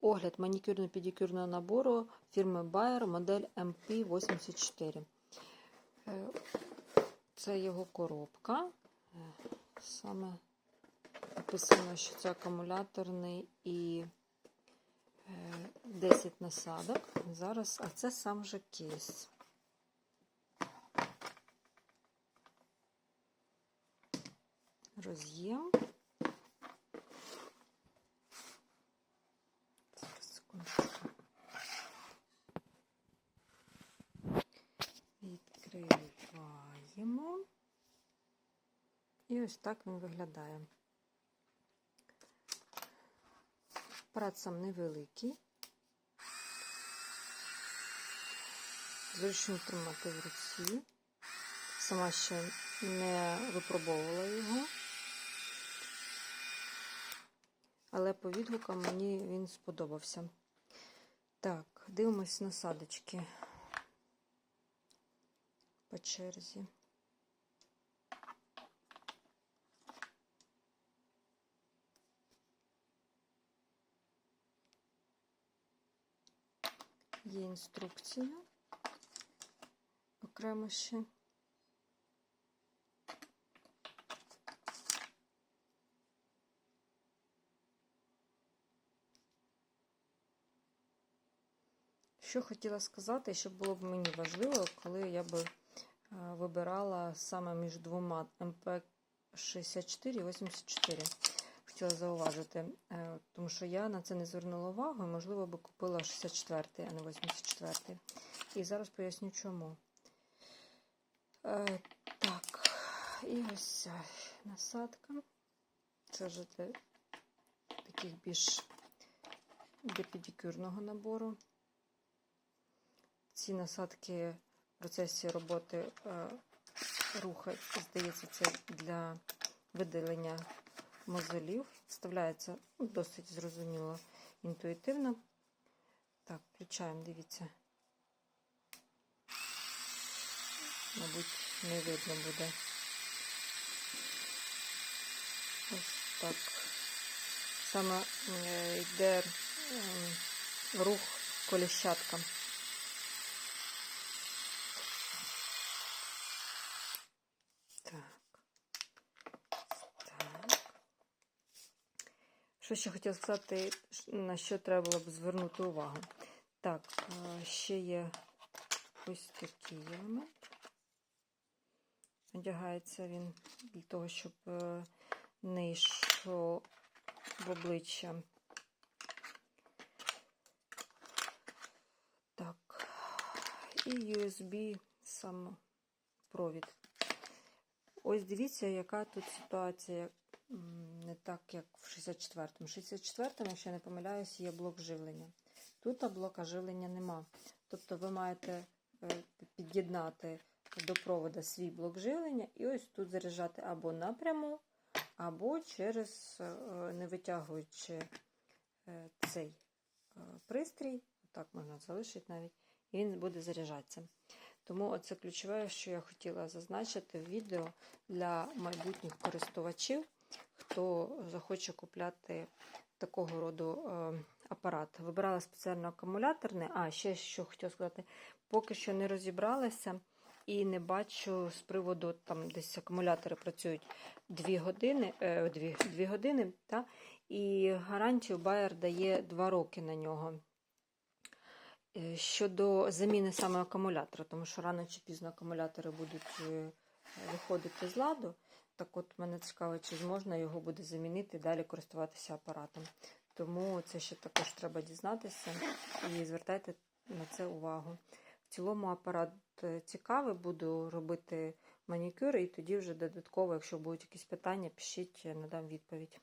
Огляд манікюрно-педикюрного набору фірми Bayer, модель MP84. Е, Це його коробка. Е, Саме написано, що це акумуляторний і е, 10 насадок. Зараз, а це сам же кейс. Роз'єм. І ось так він виглядає. Сам невеликий. Зручно тримати в руці. Сама ще не випробовувала його. Але по відгукам мені він сподобався. Так, дивимось насадочки по черзі. Є інструкція окремо ще. Що хотіла сказати, що було б мені важливо, коли я би вибирала саме між двома МП64 і 84. Хотіла зауважити, е, тому що я на це не звернула увагу, і, можливо, би купила 64, а не 84. І зараз поясню чому. Е, Так, і ось насадка. Це вже для таких більш для педикюрного набору. Ці насадки в процесі роботи е, рухають, здається, це для видалення мозолів. Вставляється досить зрозуміло, інтуїтивно. Так, включаємо, дивіться. Мабуть, не видно буде. Ось так. Саме е, йде е, рух коліщаткам. Так. Так. Що ще хотіла сказати, на що треба було б звернути увагу? Так, ще є ось такий елемент. Одягається він для того, щоб не йшов в обличчя. Так, і USB сам провід. Ось дивіться, яка тут ситуація не так, як в 64-му. В 64-му, якщо не помиляюсь, є блок живлення. Тут блока живлення нема. Тобто ви маєте під'єднати до провода свій блок живлення і ось тут заряджати або напряму, або через не витягуючи цей пристрій, так можна залишити навіть, і він буде заряджатися. Тому це ключове, що я хотіла зазначити в відео для майбутніх користувачів, хто захоче купляти такого роду апарат. Вибирала спеціально акумуляторний, а ще що хотіла сказати, поки що не розібралася і не бачу з приводу, там десь акумулятори працюють 2 години, 2, 2 години та, і гарантію Bayer дає 2 роки на нього. Щодо заміни саме акумулятора, тому що рано чи пізно акумулятори будуть виходити з ладу. Так от мене цікаво, чи можна його буде замінити і далі користуватися апаратом. Тому це ще також треба дізнатися і звертайте на це увагу. В цілому апарат цікавий, буду робити манікюр, і тоді вже додатково, якщо будуть якісь питання, пишіть, надам відповідь.